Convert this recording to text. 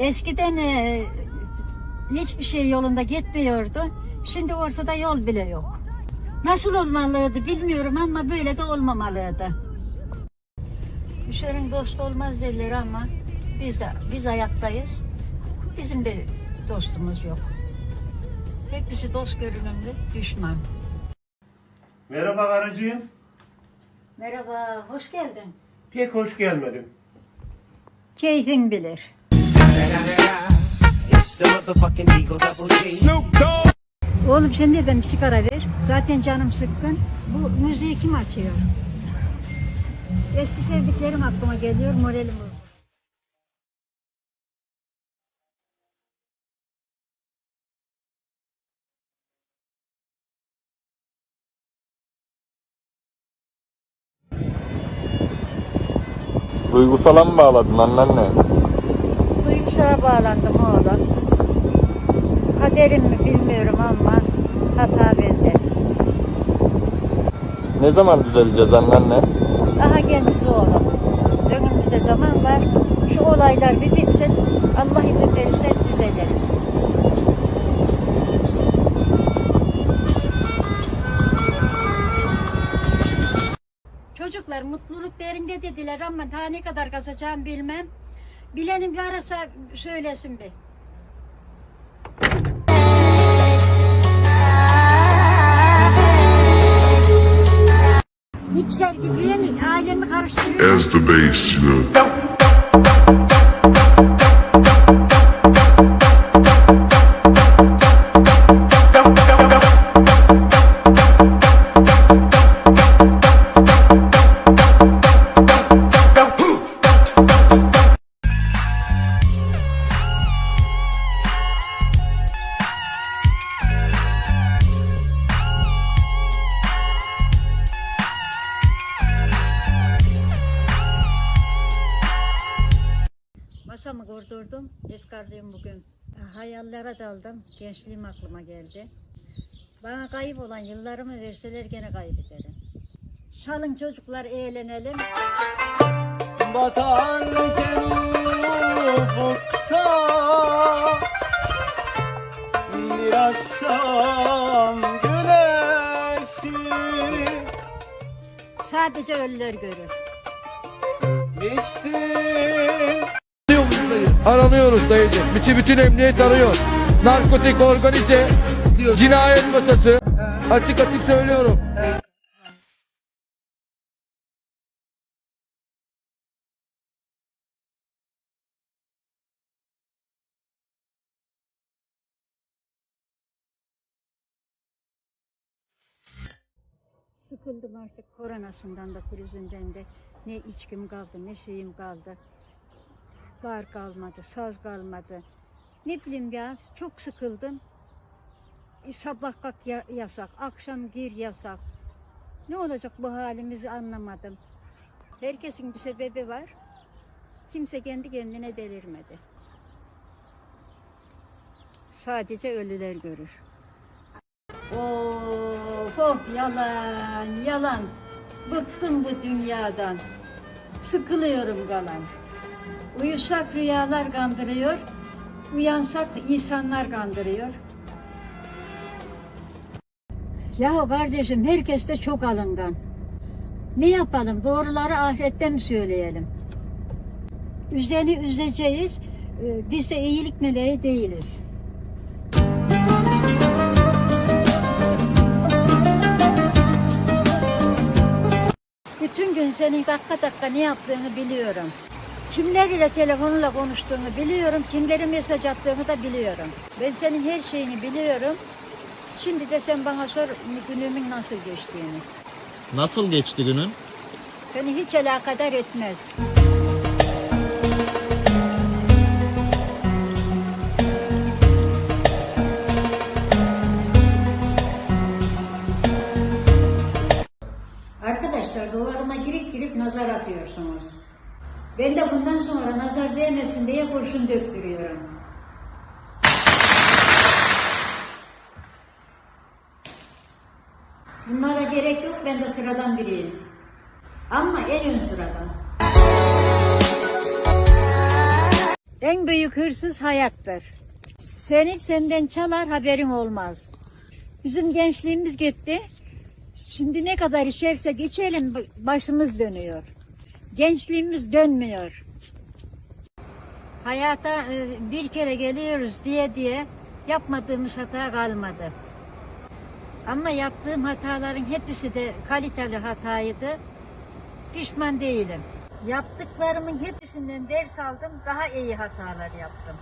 Eskiden e, hiçbir şey yolunda gitmiyordu. Şimdi ortada yol bile yok. Nasıl olmalıydı bilmiyorum ama böyle de olmamalıydı. Düşerin dost olmaz derler ama biz de biz ayaktayız. Bizim de dostumuz yok. Hepsi dost görünümlü düşman. Merhaba karıcığım. Merhaba, hoş geldin. Pek hoş gelmedim. Keyfin bilir. Oğlum sen de ben bir sigara ver. Zaten canım sıkkın. Bu müziği kim açıyor? Eski sevdiklerim aklıma geliyor, moralim bozuldu. Duygusala mı bağladın anneanne? Bağlandım oğlum. Kaderim mi bilmiyorum ama hata bende. Ne zaman düzeleceğiz anneanne? Daha gençiz oğlum. Önümüzde zaman var. Şu olaylar bir bitsin. Allah izin verirse düzeliriz. Çocuklar mutluluk derinde dediler ama daha ne kadar kazacağım bilmem. Bilenim söylesin bir. Mikser gibi yemin ailemi karıştırıyor. as the bass, you know. Masamı kurdurdum. Efkarlıyım bugün. Hayallere daldım. Gençliğim aklıma geldi. Bana kayıp olan yıllarımı verseler gene kaybederim. Çalın çocuklar eğlenelim. Batarken ufukta Bir akşam güneşi Sadece ölüler görür. Geçti Aranıyoruz dayıcım. Bütün, bütün emniyet arıyor. Narkotik organize cinayet masası. Açık açık söylüyorum. Sıkıldım artık koronasından da krizinden de. Ne içkim kaldı ne şeyim kaldı. Bar kalmadı, saz kalmadı. Ne bileyim ya çok sıkıldım. E, sabah kalk ya- yasak, akşam gir yasak. Ne olacak bu halimizi anlamadım. Herkesin bir sebebi var. Kimse kendi kendine delirmedi. Sadece ölüler görür. Of of yalan yalan. Bıktım bu dünyadan. Sıkılıyorum kalan. Uyusak rüyalar kandırıyor. Uyansak insanlar kandırıyor. Ya kardeşim herkes de çok alıngan. Ne yapalım? Doğruları ahirette mi söyleyelim? Üzeni üzeceğiz. Ee, Biz de iyilik meleği değiliz. Bütün gün senin dakika dakika ne yaptığını biliyorum. Kimlerle telefonla konuştuğunu biliyorum, kimlere mesaj attığını da biliyorum. Ben senin her şeyini biliyorum. Şimdi de sen bana sor günümün nasıl geçtiğini. Nasıl geçti günün? Seni hiç alakadar etmez. Arkadaşlar duvarıma girip girip nazar atıyorsunuz. Ben de bundan sonra nazar değmesin diye kurşun döktürüyorum. Bunlara gerek yok, ben de sıradan biriyim. Ama en ön sıradan. En büyük hırsız hayattır. Seni senden çalar haberin olmaz. Bizim gençliğimiz gitti. Şimdi ne kadar içersek içelim başımız dönüyor. Gençliğimiz dönmüyor. Hayata e, bir kere geliyoruz diye diye yapmadığımız hata kalmadı. Ama yaptığım hataların hepsi de kaliteli hataydı. Pişman değilim. Yaptıklarımın hepsinden ders aldım, daha iyi hatalar yaptım.